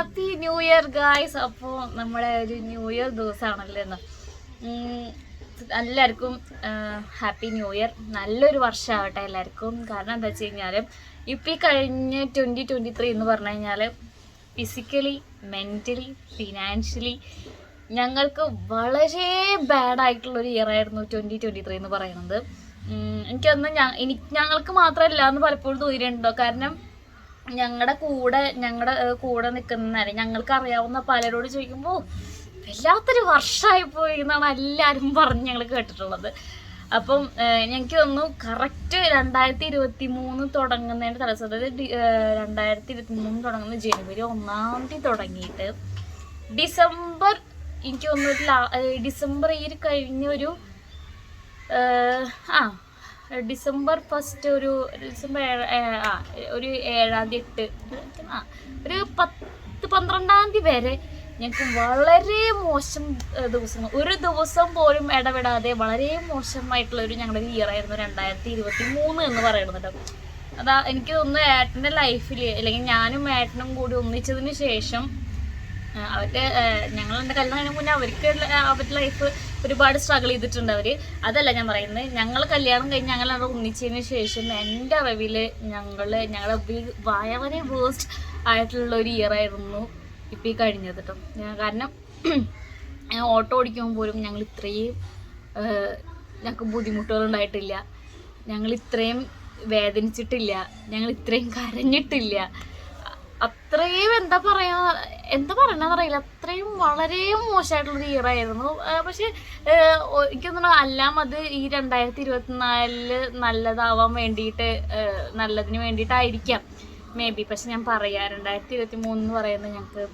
Happy new year guys അപ്പോൾ നമ്മുടെ ഒരു ന്യൂ ഇയർ ദിവസമാണല്ലോ ഇന്ന്? എല്ലാവർക്കും ഹാപ്പി ന്യൂ ഇയർ നല്ലൊരു വർഷമാവട്ടെ എല്ലാവർക്കും. കാരണം എന്താ വെച്ച് കഴിഞ്ഞാൽ ഇപ്പം ഈ കഴിഞ്ഞ ട്വന്റി ട്വന്റി ത്രീ എന്ന് പറഞ്ഞു കഴിഞ്ഞാൽ ഫിസിക്കലി മെന്റലി ഫിനാൻഷ്യലി ഞങ്ങൾക്ക് വളരെ ബാഡായിട്ടുള്ളൊരു ഇയർ ആയിരുന്നു ട്വന്റി ട്വന്റി ത്രീ എന്ന് പറയുന്നത്. എനിക്കൊന്ന് ഞ എനിക്ക് ഞങ്ങൾക്ക് മാത്രമല്ല എന്ന് പലപ്പോഴും തോന്നിയിട്ടുണ്ടോ? കാരണം ഞങ്ങളുടെ കൂടെ ഞങ്ങളുടെ കൂടെ നിൽക്കുന്നവരെ ഞങ്ങൾക്ക് അറിയാവുന്ന പലരോട് ചോദിക്കുമ്പോൾ വല്ലാത്തൊരു വർഷമായി പോയി എന്നാണ് എല്ലാവരും പറഞ്ഞ് ഞങ്ങൾ കേട്ടിട്ടുള്ളത്. അപ്പം എനിക്ക് തോന്നുന്നു കറക്റ്റ് രണ്ടായിരത്തി ഇരുപത്തി മൂന്ന് തുടങ്ങുന്നതിന്റെ തലസം അതായത് രണ്ടായിരത്തി ഇരുപത്തി മൂന്ന് തുടങ്ങുന്ന ജനുവരി ഒന്നാം തീയതി തുടങ്ങിയിട്ട് ഡിസംബർ എനിക്ക് തോന്നുന്നു ഡിസംബർ ഈ കഴിഞ്ഞ ഒരു ആ ഡിസംബർ ഫസ്റ്റ് ഒരു ഡിസംബർ ആ ഒരു ഏഴാം തീയതി എട്ട് ആ ഒരു പത്ത് പന്ത്രണ്ടാം തീയതി വരെ ഞങ്ങൾക്ക് വളരെ മോശം ദിവസങ്ങൾ. ഒരു ദിവസം പോലും ഇടപെടാതെ വളരെ മോശമായിട്ടുള്ള ഒരു ഞങ്ങളുടെ ഇയർ ആയിരുന്നു രണ്ടായിരത്തി ഇരുപത്തി മൂന്ന് എന്ന് പറയുന്നത് കേട്ടോ. അതാ എനിക്ക് തോന്നുന്നു ഏട്ടന്റെ ലൈഫിൽ അല്ലെങ്കിൽ ഞാനും ഏട്ടനും കൂടി ഒന്നിച്ചതിന് ശേഷം അവരുടെ ഞങ്ങൾ എന്റെ കല്യാണം മുന്നേ അവർക്ക് അവരുടെ ലൈഫ് ഒരുപാട് സ്ട്രഗിൾ ചെയ്തിട്ടുണ്ട് അവർ. അതല്ല ഞാൻ പറയുന്നത് ഞങ്ങൾ കല്യാണം കഴിഞ്ഞ് ഞങ്ങൾ അവിടെ ഒന്നിച്ചതിന് ശേഷം എന്റെ അറിവിൽ ഞങ്ങൾ ഞങ്ങളുടെ വളരെ വേസ്റ്റ് ആയിട്ടുള്ള ഒരു ഇയർ ആയിരുന്നു ഇപ്പം ഈ കഴിഞ്ഞത് കേട്ടോ കാരണം ഓട്ടോ ഓടിക്കുമ്പോൾ പോലും ഞങ്ങൾ ഇത്രയും ഞങ്ങൾക്ക് ബുദ്ധിമുട്ടുകൾ ഉണ്ടായിട്ടില്ല ഞങ്ങൾ ഇത്രയും വേദനിച്ചിട്ടില്ല. ഞങ്ങൾ ഇത്രയും കരഞ്ഞിട്ടില്ല. അത്രയും എന്താ പറയാ എന്താ പറയണെന്നറിയില്ല അത്രയും വളരെ മോശമായിട്ടുള്ളൊരു ഇയർ ആയിരുന്നു. പക്ഷെ എനിക്കൊന്നും എല്ലാം അത് ഈ രണ്ടായിരത്തി ഇരുപത്തിനാലിൽ നല്ലതാവാൻ വേണ്ടിയിട്ട് നല്ലതിന് വേണ്ടിയിട്ടായിരിക്കാം. മേ ബി പക്ഷെ ഞാൻ പറയാ രണ്ടായിരത്തി ഇരുപത്തി മൂന്ന് പറയുന്നത് ഞങ്ങൾക്ക്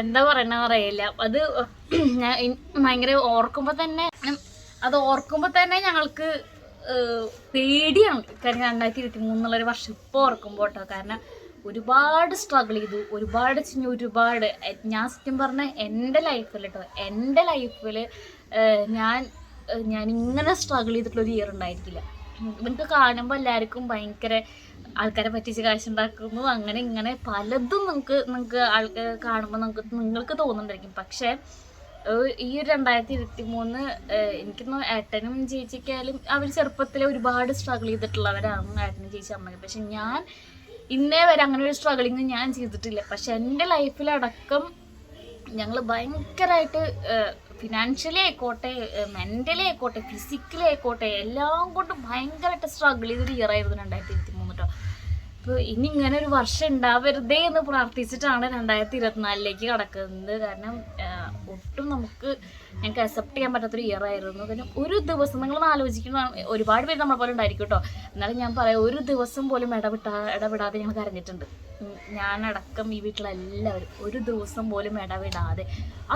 എന്താ പറയണെന്ന് അറിയില്ല. അത് ഞാൻ ഭയങ്കര ഓർക്കുമ്പോൾ തന്നെ അത് ഓർക്കുമ്പോൾ തന്നെ ഞങ്ങൾക്ക് പേടിയാണ്. കാരണം രണ്ടായിരത്തി ഇരുപത്തി മൂന്നുള്ളൊരു വർഷം ഇപ്പോൾ ഓർക്കുമ്പോൾ കേട്ടോ. കാരണം ഒരുപാട് സ്ട്രഗിൾ ചെയ്തു. ഒരുപാട് ചിഞ്ഞു ഒരുപാട്. ഞാൻ സത്യം പറഞ്ഞ എന്റെ ലൈഫിൽ കേട്ടോ എന്റെ ലൈഫിൽ ഞാൻ ഞാൻ ഇങ്ങനെ സ്ട്രഗിൾ ചെയ്തിട്ടുള്ള ഒരു ഇയർ ഉണ്ടായിരിക്കില്ല നിങ്ങൾക്ക് കാണുമ്പോൾ എല്ലാവർക്കും ഭയങ്കര ആൾക്കാരെ പറ്റിച്ച് കാശുണ്ടാക്കുന്നു അങ്ങനെ ഇങ്ങനെ പലതും നിങ്ങൾക്ക് നിങ്ങൾക്ക് ആൾക്ക് കാണുമ്പോൾ നിങ്ങൾക്ക് നിങ്ങൾക്ക് തോന്നുന്നുണ്ടായിരിക്കും. പക്ഷേ ഈ ഒരു രണ്ടായിരത്തി ഇരുപത്തി മൂന്ന് എനിക്ക് തോന്നുന്നു ഏട്ടനും ചേച്ചിക്കായാലും അവർ ചെറുപ്പത്തിലെ ഒരുപാട് സ്ട്രഗിൾ ചെയ്തിട്ടുള്ളവരാണ് ഏട്ടനും ചേച്ചി അമ്മയും. പക്ഷെ ഞാൻ ഇന്നേ വരെ അങ്ങനെ ഒരു സ്ട്രഗിളിങ് ഞാൻ ചെയ്തിട്ടില്ല. പക്ഷെ എന്റെ ലൈഫിലടക്കം ഞങ്ങൾ ഭയങ്കരമായിട്ട് ഫിനാൻഷ്യലി ആയിക്കോട്ടെ മെന്റലി ആയിക്കോട്ടെ ഫിസിക്കലി ആയിക്കോട്ടെ എല്ലാം കൊണ്ടും ഭയങ്കരമായിട്ട് സ്ട്രഗിൾ ചെയ്തൊരു ഇയർ ആയിരുന്നു രണ്ടായിരത്തി അപ്പോൾ ഇനി ഇങ്ങനെ ഒരു വർഷം ഉണ്ടാവരുതേ എന്ന് പ്രാർത്ഥിച്ചിട്ടാണ് രണ്ടായിരത്തി ഇരുപത്തിനാലിലേക്ക് കടക്കുന്നത്. കാരണം ഒട്ടും നമുക്ക് ഞങ്ങൾക്ക് അക്സെപ്റ്റ് ചെയ്യാൻ പറ്റാത്തൊരു ഇയർ ആയിരുന്നു. പിന്നെ ഒരു ദിവസം നിങ്ങൾ ആലോചിക്കുന്നതാണ് ഒരുപാട് പേര് നമ്മളെ പോലെ ഉണ്ടായിരിക്കും കേട്ടോ എന്നാലും ഞാൻ പറയാം ഒരു ദിവസം പോലും ഇടവിട്ടാ ഇടവിടാതെ ഞങ്ങൾ കരഞ്ഞിട്ടുണ്ട്. ഞാനടക്കം ഈ വീട്ടിലെല്ലാവരും ഒരു ദിവസം പോലും ഇടവിടാതെ.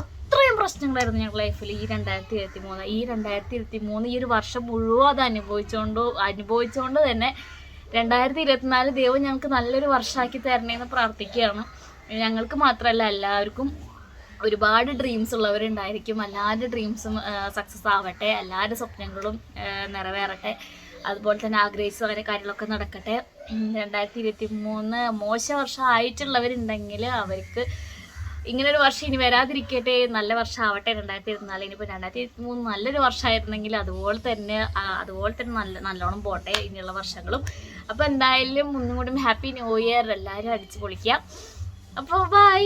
അത്രയും പ്രശ്നങ്ങളായിരുന്നു ഞങ്ങളുടെ ലൈഫിൽ ഈ രണ്ടായിരത്തി ഇരുപത്തി മൂന്ന് ഈ രണ്ടായിരത്തി ഇരുപത്തി മൂന്ന് ഈ ഒരു വർഷം മുഴുവൻ അത് അനുഭവിച്ചുകൊണ്ട് അനുഭവിച്ചുകൊണ്ട് തന്നെ രണ്ടായിരത്തി ഇരുപത്തിനാല് ദൈവം ഞങ്ങൾക്ക് നല്ലൊരു വർഷമാക്കി തരണേന്ന് പ്രാർത്ഥിക്കുകയാണ്. ഞങ്ങൾക്ക് മാത്രമല്ല എല്ലാവർക്കും ഒരുപാട് ഡ്രീംസ് ഉള്ളവരുണ്ടായിരിക്കും. എല്ലാവരുടെ ഡ്രീംസും സക്സസ് ആവട്ടെ. എല്ലാവരുടെ സ്വപ്നങ്ങളും നിറവേറട്ടെ. അതുപോലെ തന്നെ ആഗ്രഹിച്ചവരെ കാര്യങ്ങളൊക്കെ നടക്കട്ടെ. രണ്ടായിരത്തി ഇരുപത്തി മൂന്ന് മോശ വർഷം ആയിട്ടുള്ളവരുണ്ടെങ്കിൽ അവർക്ക് ഇങ്ങനെ ഒരു വർഷം ഇനി വരാതിരിക്കട്ടെ നല്ല വർഷം ആവട്ടെ രണ്ടായിരത്തി ഇരുപത്തിനാല് ഇനിയിപ്പോൾ രണ്ടായിരത്തി ഇരുപത്തി മൂന്ന് നല്ലൊരു വർഷമായിരുന്നെങ്കിൽ അതുപോലെ തന്നെ അതുപോലെ തന്നെ നല്ല നല്ലോണം പോട്ടെ ഇനിയുള്ള വർഷങ്ങളും. അപ്പോൾ എന്തായാലും ഒന്നും കൂടി ഹാപ്പി ന്യൂ ഇയർ എല്ലാവരും അടിച്ചു പൊളിക്കുക. അപ്പോൾ ബൈ